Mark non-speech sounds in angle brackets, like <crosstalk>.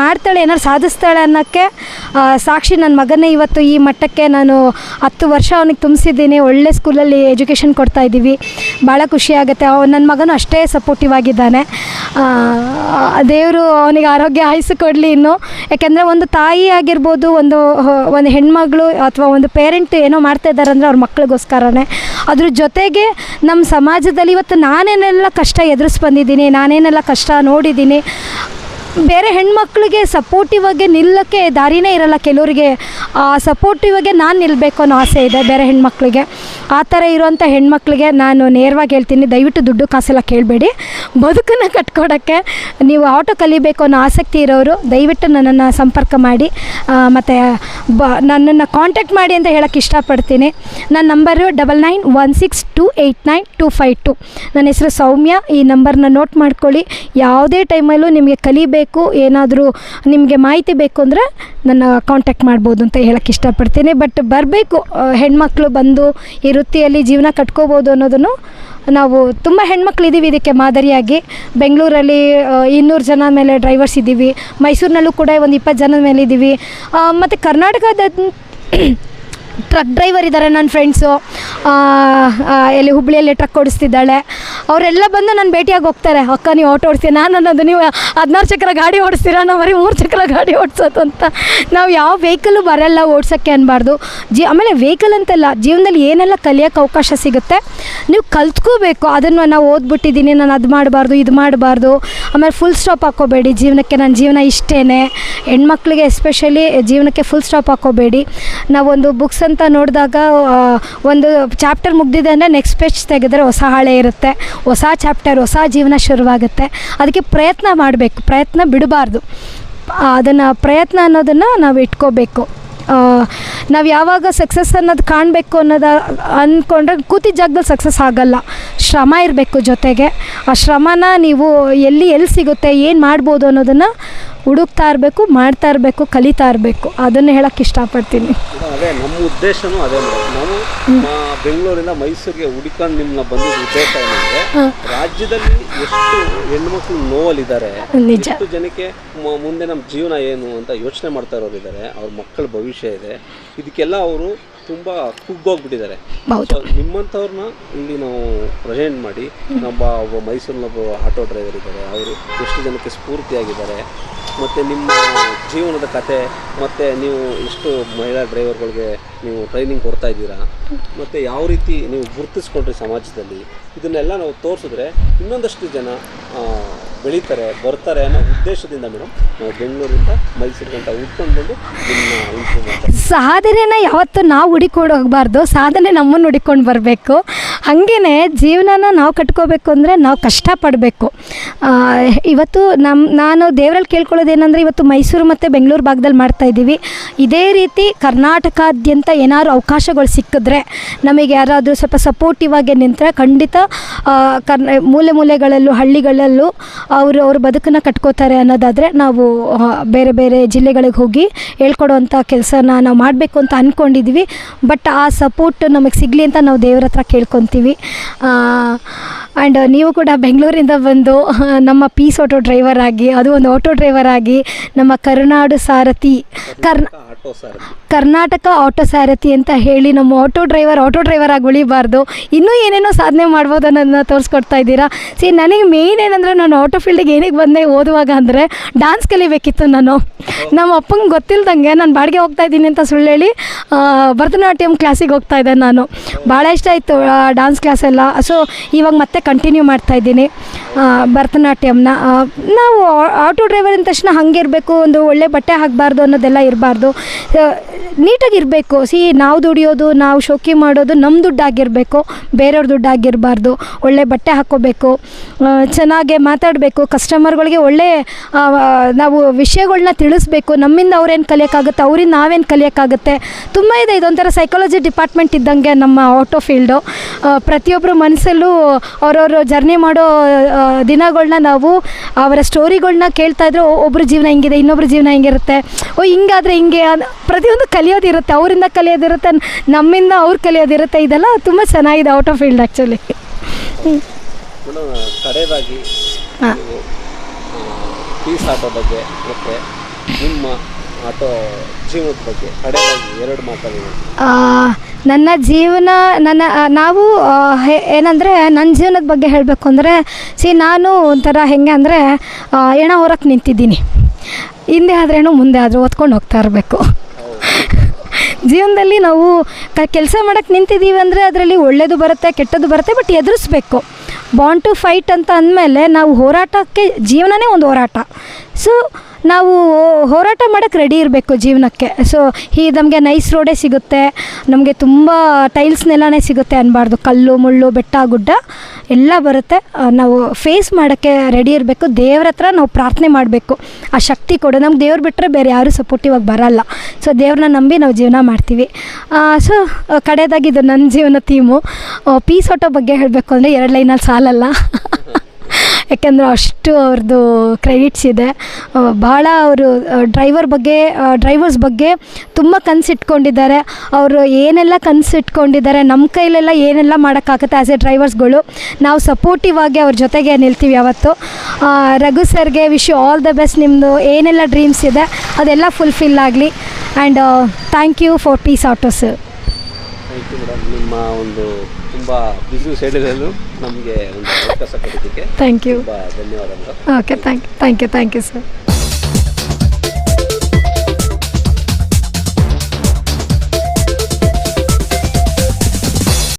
ಮಾಡ್ತಾಳೆ ಏನಾರು ಸಾಧಿಸ್ತಾಳೆ ಅನ್ನೋಕ್ಕೆ ಸಾಕ್ಷಿ ನನ್ನ ಮಗನೇ ಇವತ್ತು ಈ ಮಟ್ಟಕ್ಕೆ ನಾನು ಹತ್ತು ವರ್ಷ ಅವನಿಗೆ ತುಂಬಿಸಿದ್ದೀನಿ, ಒಳ್ಳೆ ಸ್ಕೂಲಲ್ಲಿ ಎಜುಕೇಷನ್ ಕೊಡ್ತಾ ಇದ್ದೀವಿ, ಭಾಳ ಖುಷಿ ಆಗುತ್ತೆ. ಅವ ನನ್ನ ಮಗನು ಅಷ್ಟೇ ಸಪೋರ್ಟಿವ್ ಆಗಿದ್ದಾನೆ. ದೇವರು ಅವನಿಗೆ ಆರೋಗ್ಯ ಆಯಸ್ಸು ಕೊಡಲಿ ಇನ್ನು. ಯಾಕೆಂದರೆ ಒಂದು ತಾಯಿ ಆಗಿರ್ಬೋದು, ಒಂದು ಒಂದು ಹೆಣ್ಮಗಳು ಅಥವಾ ಒಂದು ಪೇರೆಂಟ್ ಏನೋ ಮಾಡ್ತಾ ಇದ್ದಾರೆ ಅಂದರೆ ಅವ್ರ ಮಕ್ಳಿಗೋಸ್ಕರನೇ. ಅದ್ರ ಜೊತೆಗೆ ನಮ್ಮ ಸಮಾಜದಲ್ಲಿ ಇವತ್ತು ನಾನೇನೆಲ್ಲ ಕಷ್ಟ ಎದುರಿಸ್ ಬಂದಿದ್ದೀನಿ ನಾನೇನೆಲ್ಲ ಕಷ್ಟ ನೋಡಿದ್ದೀನಿ. ಬೇರೆ ಹೆಣ್ಮಕ್ಳಿಗೆ ಸಪೋರ್ಟಿವ್ ಆಗಿ ನಿಲ್ಲಕ್ಕೆ ದಾರಿನೇ ಇರಲ್ಲ ಕೆಲವರಿಗೆ. ಸಪೋರ್ಟಿವ್ ಆಗಿ ನಾನು ನಿಲ್ಲಬೇಕು ಅನ್ನೋ ಆಸೆ ಇದೆ ಬೇರೆ ಹೆಣ್ಮಕ್ಳಿಗೆ. ಆ ಥರ ಇರುವಂಥ ಹೆಣ್ಮಕ್ಳಿಗೆ ನಾನು ನೇರವಾಗಿ ಹೇಳ್ತೀನಿ, ದಯವಿಟ್ಟು ದುಡ್ಡು ಕಾಸೆಲ್ಲ ಕೇಳಬೇಡಿ. ಬದುಕನ್ನು ಕಟ್ಕೊಡೋಕ್ಕೆ ನೀವು ಆಟೋ ಕಲಿಬೇಕು ಅನ್ನೋ ಆಸಕ್ತಿ ಇರೋರು, ದಯವಿಟ್ಟು ನನ್ನನ್ನು ಸಂಪರ್ಕ ಮಾಡಿ. ಮತ್ತು ಬ, ನನ್ನನ್ನು ಕಾಂಟ್ಯಾಕ್ಟ್ ಮಾಡಿ ಅಂತ ಹೇಳೋಕ್ಕೆ ಇಷ್ಟಪಡ್ತೀನಿ. ನನ್ನ number double nine one six two eight nine two five two ನನ್ನ ಹೆಸರು ಸೌಮ್ಯ, ಈ ನಂಬರ್ನ ನೋಟ್ ಮಾಡ್ಕೊಳ್ಳಿ. ಯಾವುದೇ ಟೈಮಲ್ಲೂ ನಿಮಗೆ ಕಲಿಬೇಕು ಏನಾದರೂ ನಿಮಗೆ ಮಾಹಿತಿ ಬೇಕು ಅಂದರೆ ನನ್ನ ಕಾಂಟ್ಯಾಕ್ಟ್ ಮಾಡ್ಬೋದು ಅಂತ ಹೇಳಕ್ಕೆ ಇಷ್ಟಪಡ್ತೀನಿ. ಬಟ್ ಬರಬೇಕು ಹೆಣ್ಮಕ್ಳು ಬಂದು ಈ ವೃತ್ತಿಯಲ್ಲಿ ಜೀವನ ಕಟ್ಕೋಬೋದು ಅನ್ನೋದನ್ನು ನಾವು ತುಂಬ ಹೆಣ್ಮಕ್ಳು ಇದ್ದೀವಿ ಇದಕ್ಕೆ ಮಾದರಿಯಾಗಿ. ಬೆಂಗಳೂರಲ್ಲಿ ಇನ್ನೂರು ಜನ ಮೇಲೆ ಡ್ರೈವರ್ಸ್ ಇದ್ದೀವಿ ಮೈಸೂರಿನಲ್ಲೂ ಕೂಡ ಒಂದು ಇಪ್ಪತ್ತು ಜನದ ಮೇಲೆ ಇದ್ದೀವಿ ಮತ್ತು ಕರ್ನಾಟಕದ ಟ್ರಕ್ ಡ್ರೈವರ್ ಇದ್ದಾರೆ ನನ್ನ ಫ್ರೆಂಡ್ಸು ಎಲ್ಲಿ ಹುಬ್ಳಿಯಲ್ಲಿ ಟ್ರಕ್ ಓಡಿಸ್ತಿದ್ದಾಳೆ. ಅವರೆಲ್ಲ ಬಂದು ನಾನು ಭೇಟಿಯಾಗಿ ಹೋಗ್ತಾರೆ. ಅಕ್ಕ, ನೀವು ಆಟೋ ಓಡಿಸ್ತೀರ ನಾನು ಅನ್ನೋದು ನೀವು ಹದಿನಾರು ಚಕ್ರ ಗಾಡಿ ಓಡಿಸ್ತೀರಾ? ನಾವು ಬರೀ ಮೂರು ಚಕ್ರ ಗಾಡಿ ಓಡಿಸೋದು ಅಂತ. ನಾವು ಯಾವ ವೆಹಿಕಲ್ಲು ಬರಲ್ಲ ಓಡಿಸೋಕ್ಕೆ ಅನ್ನಬಾರ್ದು ಜಿ, ಆಮೇಲೆ ವೆಹಿಕಲ್ ಅಂತಲ್ಲ ಜೀವನದಲ್ಲಿ ಏನೆಲ್ಲ ಕಲಿಯೋಕ್ಕೆ ಅವಕಾಶ ಸಿಗುತ್ತೆ? ನೀವು ಕಲ್ತ್ಕೋಬೇಕು. ಅದನ್ನು ನಾನು ಓದ್ಬಿಟ್ಟಿದ್ದೀನಿ ನಾನು ಅದು ಮಾಡಬಾರ್ದು, ಇದು ಮಾಡಬಾರ್ದು. ಆಮೇಲೆ ಫುಲ್ ಸ್ಟಾಪ್ ಹಾಕೋಬೇಡಿ ಜೀವನಕ್ಕೆ ನನ್ನ ಜೀವನ ಇಷ್ಟೇ ಹೆಣ್ಮಕ್ಳಿಗೆ ಎಸ್ಪೆಷಲಿ ಜೀವನಕ್ಕೆ ಫುಲ್ ಸ್ಟಾಪ್ ಹಾಕೋಬೇಡಿ ನಾವೊಂದು ಬುಕ್ಸ್ ಅಂತ ನೋಡಿದಾಗ ಒಂದು ಚಾಪ್ಟರ್ ಮುಗ್ದಿದೆ ಅಂದರೆ ನೆಕ್ಸ್ಟ್ ಪೇಜ್ ತೆಗೆದ್ರೆ ಹೊಸ ಹಾಳೆ ಇರುತ್ತೆ. ಹೊಸ ಚಾಪ್ಟರ್ ಹೊಸ ಜೀವನ ಶುರುವಾಗುತ್ತೆ. ಅದಕ್ಕೆ ಪ್ರಯತ್ನ ಮಾಡಬೇಕು, ಪ್ರಯತ್ನ ಬಿಡಬಾರ್ದು. ಅದನ್ನು ಪ್ರಯತ್ನ ಅನ್ನೋದನ್ನು ನಾವು ಇಟ್ಕೋಬೇಕು. ನಾವು ಯಾವಾಗ ಸಕ್ಸಸ್ ಅನ್ನೋದು ಕಾಣಬೇಕು ಅನ್ನೋದು ಅಂದ್ಕೊಂಡ್ರೆ ಕೂತಿದ್ದ ಜಾಗದಲ್ಲಿ ಸಕ್ಸಸ್ ಆಗಲ್ಲ. ಶ್ರಮ ಇರಬೇಕು ಜೊತೆಗೆ. ಆ ಶ್ರಮನ ನೀವು ಎಲ್ಲಿ ಎಲ್ಲಿ ಸಿಗುತ್ತೆ, ಏನು ಮಾಡ್ಬೋದು ಅನ್ನೋದನ್ನು ಹುಡುಕ್ತಾ ಇರಬೇಕು ಮಾಡ್ತಾ ಇರಬೇಕು ಕಲಿತಾ ಇರಬೇಕು. ಅದನ್ನು ಹೇಳಕ್ಕೆ ಇಷ್ಟಪಡ್ತೀನಿ. ಅದೇ ನಮ್ಮ ಉದ್ದೇಶನೂ ಅದೇ ನಾವು ಬೆಂಗಳೂರಿಂದ ಮೈಸೂರಿಗೆ ಹುಡುಕೊಂಡು ನಿಮ್ಮನ್ನ ಬಂದಿದ್ದ ಉದ್ದೇಶ ಏನಂದ್ರೆ ರಾಜ್ಯದಲ್ಲಿ ಎಷ್ಟು ಹೆಣ್ಮಕ್ಳು ನೋವಲ್ಲಿದ್ದಾರೆ ನಿಜ. ಎಷ್ಟು ಜನಕ್ಕೆ ಮುಂದೆ ನಮ್ಮ ಜೀವನ ಏನು ಅಂತ ಯೋಚನೆ ಮಾಡ್ತಾ ಇರೋರು ಇದ್ದಾರೆ ಅವ್ರ ಮಕ್ಕಳ ಭವಿಷ್ಯ ಇದೆ. ಇದಕ್ಕೆಲ್ಲ ಅವರು ತುಂಬ ಕುಗ್ಗೋಗ್ಬಿಟ್ಟಿದ್ದಾರೆ. ನಿಮ್ಮಂಥವ್ರನ್ನ ಇಲ್ಲಿ ನಾವು ಪ್ರೆಸೆಂಟ್ ಮಾಡಿ ನಮ್ಮ ಒಬ್ಬ ಮೈಸೂರಿನ ಒಬ್ಬ ಆಟೋ ಡ್ರೈವರ್ ಇದ್ದಾರೆ ಅವರು ಎಷ್ಟು ಜನಕ್ಕೆ ಸ್ಫೂರ್ತಿಯಾಗಿದ್ದಾರೆ ಮತ್ತು ನಿಮ್ಮ ಜೀವನದ ಕತೆ, ಮತ್ತು ನೀವು ಎಷ್ಟು ಮಹಿಳಾ ಡ್ರೈವರ್ಗಳಿಗೆ ನೀವು ಟ್ರೈನಿಂಗ್ ಕೊಡ್ತಾ ಇದ್ದೀರಾ, ಮತ್ತು ಯಾವ ರೀತಿ ನೀವು ಗುರುತಿಸ್ಕೊಂಡ್ರಿ ಸಮಾಜದಲ್ಲಿ? ಇದನ್ನೆಲ್ಲ ನಾವು ತೋರಿಸಿದ್ರೆ ಇನ್ನೊಂದಷ್ಟು ಜನ ಬೆಳೀತಾರೆ, ಬರ್ತಾರೆ ಅನ್ನೋ ಉದ್ದೇಶದಿಂದ ಮೇಡಮ್ ನಾವು ಬೆಂಗಳೂರಿಂದ ಮೈಸೂರಿಗಂತ ಉಟ್ಕೊಂಡು ಬಂದು ನಿಮ್ಮ ಸಾಧನೆನ ಯಾವತ್ತೂ ನಾವು ಹುಡಿಕೊಂಡು ಹೋಗಬಾರ್ದು, ಸಾಧನೆ ನಮ್ಮನ್ನು ಹುಡಿಕೊಂಡು ಬರಬೇಕು. ಹಾಗೇ ಜೀವನನ ನಾವು ಕಟ್ಕೋಬೇಕು ಅಂದರೆ ನಾವು ಕಷ್ಟಪಡಬೇಕು. ಇವತ್ತು ನಮ್ಮ ನಾನು ದೇವರಲ್ಲಿ ಕೇಳ್ಕೊಳ್ಳೋದೇನೆಂದರೆ ಇವತ್ತು ಮೈಸೂರು ಮತ್ತು ಬೆಂಗಳೂರು ಭಾಗದಲ್ಲಿ ಮಾಡ್ತಾಯಿದ್ದೀವಿ ಇದೇ ರೀತಿ ಕರ್ನಾಟಕಾದ್ಯಂತ ಏನಾದ್ರು ಅವಕಾಶಗಳು ಸಿಕ್ಕಿದ್ರೆ ನಮಗೆ ಯಾರಾದರೂ ಸ್ವಲ್ಪ ಸಪೋರ್ಟಿವ್ ಆಗಿ ನಿಂತರೆ ಖಂಡಿತ ಕರ್ನ, ಮೂಲೆ ಮೂಲೆಗಳಲ್ಲೂ, ಹಳ್ಳಿಗಳಲ್ಲೂ ಅವರು, ಅವ್ರ ಬದುಕನ್ನು ಕಟ್ಕೋತಾರೆ ಅನ್ನೋದಾದರೆ ನಾವು ಬೇರೆ ಬೇರೆ ಜಿಲ್ಲೆಗಳಿಗೆ ಹೋಗಿ ಹೇಳ್ಕೊಡೋವಂಥ ಕೆಲಸನ ನಾವು ಮಾಡಬೇಕು ಅಂತ ಅಂದ್ಕೊಂಡಿದ್ದೀವಿ ಬಟ್ ಆ ಸಪೋರ್ಟ್ ನಮಗೆ ಸಿಗಲಿ ಅಂತ ನಾವು ದೇವ್ರ ಹತ್ರ ಕೇಳ್ಕೊತೀವಿ. ಆ್ಯಂಡ್ ನೀವು ಕೂಡ ಬೆಂಗಳೂರಿಂದ ಬಂದು ನಮ್ಮ ಪೀಸ್ ಆಟೋ ಡ್ರೈವರ್ ಆಗಿ, ಅದು ಒಂದು ಆಟೋ ಡ್ರೈವರ್ ಆಗಿ, ನಮ್ಮ ಕರುನಾಡು ಸಾರಥಿ, ಕರ್ನ ಕರ್ನಾಟಕ ಆಟೋ ಸಾರಥಿ ಅಂತ ಹೇಳಿ ನಮ್ಮ ಆಟೋ ಡ್ರೈವರ್ ಆಟೋ ಡ್ರೈವರ್ ಆಗಿ ಉಳಿಬಾರ್ದು ಇನ್ನೂ ಏನೇನೋ ಸಾಧನೆ ಮಾಡ್ಬೋದು ಅನ್ನೋದನ್ನ ತೋರಿಸ್ಕೊಡ್ತಾ ಇದ್ದೀರಾ? ಸಿ, ನನಗೆ ಮೇಯ್ನ್ ಏನಂದರೆ ನಾನು ಆಟೋ ಫೀಲ್ಡಿಗೆ ಏನಕ್ಕೆ ಬಂದೆ ಓದುವಾಗ ಅಂದರೆ ಡ್ಯಾನ್ಸ್ ಕಲಿಬೇಕಿತ್ತು ನಾನು. ನಮ್ಮ ಅಪ್ಪಂಗೆ ಗೊತ್ತಿಲ್ದಂಗೆ ನಾನು ಬಾಡಿಗೆ ಹೋಗ್ತಾ ಇದ್ದೀನಿ ಅಂತ ಸುಳ್ಳು ಹೇಳಿ ಭರತನಾಟ್ಯಂ ಕ್ಲಾಸಿಗೆ ಹೋಗ್ತಾ ಇದ್ದೆ ನಾನು. ಭಾಳ ಇಷ್ಟ ಆಯಿತು ಡ್ಯಾನ್ಸ್ ಕ್ಲಾಸ್ ಎಲ್ಲ. ಸೊ ಇವಾಗ ಮತ್ತೆ ಕಂಟಿನ್ಯೂ ಮಾಡ್ತಾ ಇದ್ದೀನಿ ಭರತನಾಟ್ಯಂನ. ನಾವು ಆಟೋ ಡ್ರೈವರ್ ಅಂದ ತಕ್ಷಣ ಹಂಗೆ ಇರಬೇಕು, ಒಂದು ಒಳ್ಳೆ ಬಟ್ಟೆ ಹಾಕಬಾರ್ದು ಅನ್ನೋದೆಲ್ಲ ಇರಬಾರ್ದು. ನೀಟಾಗಿ ಇರಬೇಕು ಸಿ, ನಾವು ದುಡಿಯೋದು, ನಾವು ಶೋಕಿ ಮಾಡೋದು ನಮ್ಮ ದುಡ್ಡಾಗಿರಬೇಕು. ಬೇರೆಯವ್ರ ದುಡ್ಡಾಗಿರಬಾರ್ದು. ಒಳ್ಳೆ ಬಟ್ಟೆ ಹಾಕ್ಕೋಬೇಕು. ಚೆನ್ನಾಗೆ ಮಾತಾಡಬೇಕು. ಕಸ್ಟಮರ್ಗಳಿಗೆ ಒಳ್ಳೆ ನಾವು ವಿಷಯಗಳನ್ನ ತಿಳಿಸ್ಬೇಕು. ನಮ್ಮಿಂದ ಅವ್ರೇನು ಕಲಿಯೋಕ್ಕಾಗುತ್ತೆ, ಅವರಿಂದ ನಾವೇನು ಕಲಿಯೋಕ್ಕಾಗುತ್ತೆ. ತುಂಬ ಇದೆ. ಇದೊಂಥರ ಸೈಕಾಲಜಿ ಡಿಪಾರ್ಟ್ಮೆಂಟ್ ಇದ್ದಂಗೆ ನಮ್ಮ ಆಟೋ ಫೀಲ್ಡು ಪ್ರತಿಯೊಬ್ಬರ ಮನಸ್ಸಲ್ಲೂ ಅವರವರು ಜರ್ನಿ ಮಾಡೋ ದಿನಗಳನ್ನ ದಿನಗಳ್ನ ನಾವು ಅವರ ಸ್ಟೋರಿಗಳನ್ನ ಕೇಳ್ತಾ ಇದ್ರೆ ಒಬ್ಬರ ಜೀವನ ಹೆಂಗಿದೆ ಇನ್ನೊಬ್ಬರ ಜೀವನ ಹಿಂಗಿರುತ್ತೆ. ಓ, ಹಿಂಗಾದ್ರೆ ಹಿಂಗೆ ಪ್ರತಿಯೊಂದು ಕಲಿಯೋದಿರುತ್ತೆ ಅವರಿಂದ ಕಲಿಯೋದಿರುತ್ತೆ ನಮ್ಮಿಂದ ಅವ್ರು ಕಲಿಯೋದಿರುತ್ತೆ ಇದೆಲ್ಲ ತುಂಬ ಚೆನ್ನಾಗಿದೆ out of field actually madam ಕಡೆಯದಾಗಿ ಹಾಂ. ನೀವು ಪೀಸ್ ಆಟೋ ಬಗ್ಗೆ ಮತ್ತು ನಿಮ್ಮ ಆಟೋ ಜೀವನದ ಬಗ್ಗೆ ಕಡೆಯಾಗಿ ಎರಡು ಮಾತಲ್ಲಿ ಆ, ನನ್ನ ಜೀವನ ನನ್ನ ನಾವು ಏನಂದರೆ ನನ್ನ ಜೀವನದ ಬಗ್ಗೆ ಹೇಳಬೇಕು ಅಂದರೆ ಸಿ ನಾನು ಒಂಥರ ಹೆಂಗೆ ಅಂದರೆ ಎಣ ಹೊರಕ್ಕೆ ನಿಂತಿದ್ದೀನಿ. ಹಿಂದೆ ಆದ್ರೇನು ಮುಂದೆ ಆದರೂ ಓದ್ಕೊಂಡು ಹೋಗ್ತಾ ಇರಬೇಕು. ಜೀವನದಲ್ಲಿ ನಾವು ಕ ಕೆಲಸ ಮಾಡೋಕ್ಕೆ ನಿಂತಿದ್ದೀವಿ ಅಂದರೆ ಅದರಲ್ಲಿ ಒಳ್ಳೇದು ಬರುತ್ತೆ, ಕೆಟ್ಟದ್ದು ಬರುತ್ತೆ ಬಟ್ ಎದುರಿಸ್ಬೇಕು. ಬಾಂಡ್ ಟು ಫೈಟ್ ಅಂತ ಅಂದಮೇಲೆ ನಾವು ಹೋರಾಟಕ್ಕೆ, ಜೀವನನೇ ಒಂದು ಹೋರಾಟ. ಸೊ ನಾವು ಹೋರಾಟ ಮಾಡೋಕ್ಕೆ ರೆಡಿ ಇರಬೇಕು ಜೀವನಕ್ಕೆ. ಸೊ ಈ ನಮಗೆ ನೈಸ್ ರೋಡೇ ಸಿಗುತ್ತೆ. ನಮಗೆ ತುಂಬ ಟೈಲ್ಸ್ ನೆಲನೇ ಸಿಗುತ್ತೆ ಅನ್ನಬಾರ್ದು ಕಲ್ಲು, ಮುಳ್ಳು, ಬೆಟ್ಟ, ಗುಡ್ಡ ಎಲ್ಲ ಬರುತ್ತೆ. ನಾವು ಫೇಸ್ ಮಾಡೋಕ್ಕೆ ರೆಡಿ ಇರಬೇಕು. ದೇವ್ರ ಹತ್ರ ನಾವು ಪ್ರಾರ್ಥನೆ ಮಾಡಬೇಕು. ಆ ಶಕ್ತಿ ಕೊಡು ನಮ್ಗೆ ದೇವ್ರು ಬಿಟ್ಟರೆ ಬೇರೆ ಯಾರೂ ಸಪೋರ್ಟಿವ್ ಆಗಿ ಬರಲ್ಲ. ಸೊ ದೇವ್ರನ್ನ ನಂಬಿ ನಾವು ಜೀವನ ಮಾಡ್ತೀವಿ. ಸೊ ಕಡೆಯದಾಗಿ ಇದು ನನ್ನ ಜೀವನ ಥೀಮು ಪೀಸ್ ಆಟೋ ಬಗ್ಗೆ ಹೇಳಬೇಕು ಅಂದರೆ ಎರಡು ಲೈನಲ್ಲಿ ಸಾಲಲ್ಲ. <laughs> ಯಾಕೆಂದರೆ ಅಷ್ಟು ಅವ್ರದ್ದು ಕ್ರೆಡಿಟ್ಸ್ ಇದೆ. ಭಾಳ ಅವರು ಡ್ರೈವರ್ ಬಗ್ಗೆ ಡ್ರೈವರ್ಸ್ ಬಗ್ಗೆ ತುಂಬ ಕನಸಿಟ್ಕೊಂಡಿದ್ದಾರೆ ಅವರು ಏನೆಲ್ಲ ಕನಸಿಟ್ಕೊಂಡಿದ್ದಾರೆ ನಮ್ಮ ಕೈಲೆಲ್ಲ ಏನೆಲ್ಲ ಮಾಡೋಕ್ಕಾಗುತ್ತೆ ಆ್ಯಸ್ ಎ ಡ್ರೈವರ್ಸ್ಗಳು ನಾವು ಸಪೋರ್ಟಿವ್ ಆಗಿ ಅವ್ರ ಜೊತೆಗೆ ನಿಲ್ತೀವಿ ಯಾವತ್ತು. ರಘು ಸರ್ಗೆ wish you all the best ನಿಮ್ಮದು ಏನೆಲ್ಲ ಡ್ರೀಮ್ಸ್ ಇದೆ, ಅದೆಲ್ಲ ಫುಲ್ಫಿಲ್ ಆಗಲಿ. And thank you for peace auto sir thank you madam ನಿಮ್ಮ ಒಂದು ತುಂಬ ಬಿಸ್ನೆಸ್ ಶೆಡ್ಯೂಲಲ್ಲೂ ನಮಗೆ ಒಂದು ಅವಕಾಶ ಕೊಟ್ಟಿದ್ದಕ್ಕೆ ಥ್ಯಾಂಕ್ ಯು ತುಂಬ ಧನ್ಯವಾದಗಳು. Okay thank you thank you thank you sir